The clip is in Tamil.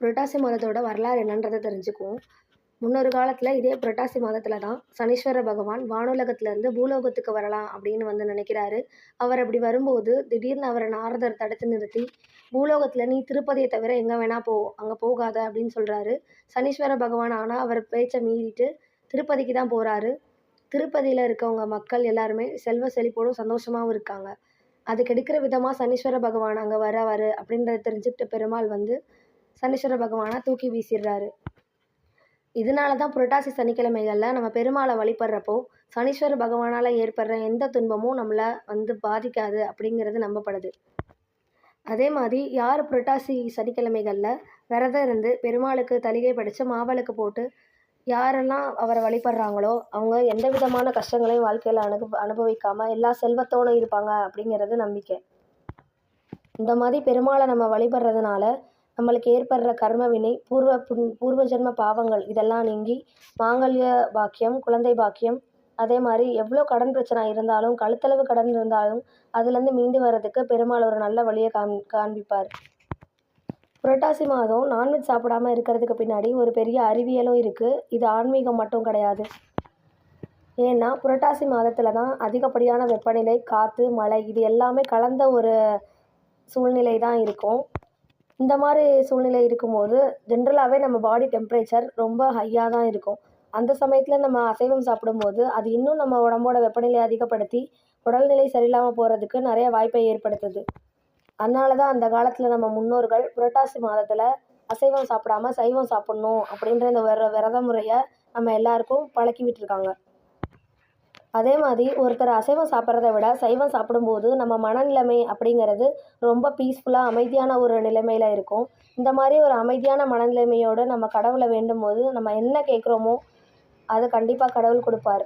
புரட்டாசி மாதத்தோட வரலாறு என்னன்றதை தெரிஞ்சுக்குவோம். முன்னொரு காலத்தில் இதே புரட்டாசி மாதத்தில் தான் சனீஸ்வர பகவான் வானுலகத்துலேருந்து பூலோகத்துக்கு வரலாம் அப்படின்னு வந்து நினைக்கிறாரு. அவர் அப்படி வரும்போது திடீர்னு அவரை நாரதர் தடுத்து நிறுத்தி பூலோகத்தில் நீ திருப்பதியை தவிர எங்கே வேணா போ அங்கே போகாத அப்படின்னு சொல்கிறாரு சனீஸ்வர பகவான் ஆனால் அவர் பேச்சை மீறிட்டு திருப்பதிக்கு தான் போகிறாரு திருப்பதியில் இருக்கவங்க மக்கள் எல்லாருமே செல்வ செழிப்போடும் சந்தோஷமாகவும் இருக்காங்க. அதுக்கு எடுக்கிற விதமாக சனீஸ்வர பகவான் அங்கே வரவாரு அப்படின்றத தெரிஞ்சுக்கிட்ட பெருமாள் வந்து சனீஸ்வர பகவானை தூக்கி வீசிடுறாரு. இதனால தான் புரட்டாசி சனிக்கிழமைகளில் நம்ம பெருமாளை வழிபடுறப்போ சனீஸ்வர பகவானால் ஏற்படுற எந்த துன்பமும் நம்மளை வந்து பாதிக்காது அப்படிங்கிறது நம்பப்படுது. அதே மாதிரி யார் புரட்டாசி சனிக்கிழமைகளில் விரதம் இருந்து பெருமாளுக்கு தலிகை படித்து மாவளுக்கு போட்டு யாரெல்லாம் அவரை வழிபடுறாங்களோ அவங்க எந்த விதமான கஷ்டங்களையும் வாழ்க்கையில் அனுப அனுபவிக்காமல் எல்லா செல்வத்தோடு இருப்பாங்க அப்படிங்கிறது நம்பிக்கை. இந்த மாதிரி பெருமாளை நம்ம வழிபடுறதுனால நம்மளுக்கு ஏற்படுற கர்ம வினை பூர்வ புண் பூர்வ ஜென்ம பாவங்கள் இதெல்லாம் நீங்கி மாங்கல்ய பாக்கியம் குழந்தை பாக்கியம் அதே மாதிரி எவ்வளோ கடன் பிரச்சனை இருந்தாலும் கழுத்தளவு கடன் இருந்தாலும் அதுலேருந்து மீண்டு வர்றதுக்கு பெருமாள் ஒரு நல்ல வழியை காண் காண்பிப்பார். புரட்டாசி மாதம் நான்வெஜ் சாப்பிடாம இருக்கிறதுக்கு பின்னாடி ஒரு பெரிய அறிவியலும் இருக்குது இது ஆன்மீகம் மட்டும் கிடையாது. ஏன்னா புரட்டாசி மாதத்தில் தான் அதிகப்படியான வெப்பநிலை காற்று மழை இது எல்லாமே கலந்த ஒரு சூழ்நிலை தான் இருக்கும். இந்த மாதிரி சூழ்நிலை இருக்கும்போது ஜென்ரலாகவே நம்ம பாடி டெம்ப்ரேச்சர் ரொம்ப ஹையாக தான் இருக்கும். அந்த சமயத்தில் நம்ம அசைவம் சாப்பிடும்போது அது இன்னும் நம்ம உடம்போட வெப்பநிலையை அதிகப்படுத்தி உடல்நிலை சரியில்லாமல் போகிறதுக்கு நிறைய வாய்ப்பை ஏற்படுத்துது. அதனால தான் அந்த காலத்தில் நம்ம முன்னோர்கள் புரட்டாசி மாதத்தில் அசைவம் சாப்பிடாம சைவம் சாப்பிட்ணும் அப்படின்ற இந்த விர விரத முறையை நம்ம எல்லாருக்கும் பழக்கி விட்டுருக்காங்க. அதே மாதிரி ஒருத்தர் அசைவம் சாப்பிட்றத விட சைவம் சாப்பிடும்போது நம்ம மனநிலைமை அப்படிங்கிறது ரொம்ப பீஸ்ஃபுல்லாக அமைதியான ஒரு நிலைமையில் இருக்கும். இந்த மாதிரி ஒரு அமைதியான மனநிலைமையோடு நம்ம கடவுளை வேண்டும் போது நம்ம என்ன கேட்குறோமோ அதை கண்டிப்பாக கடவுள் கொடுப்பார்.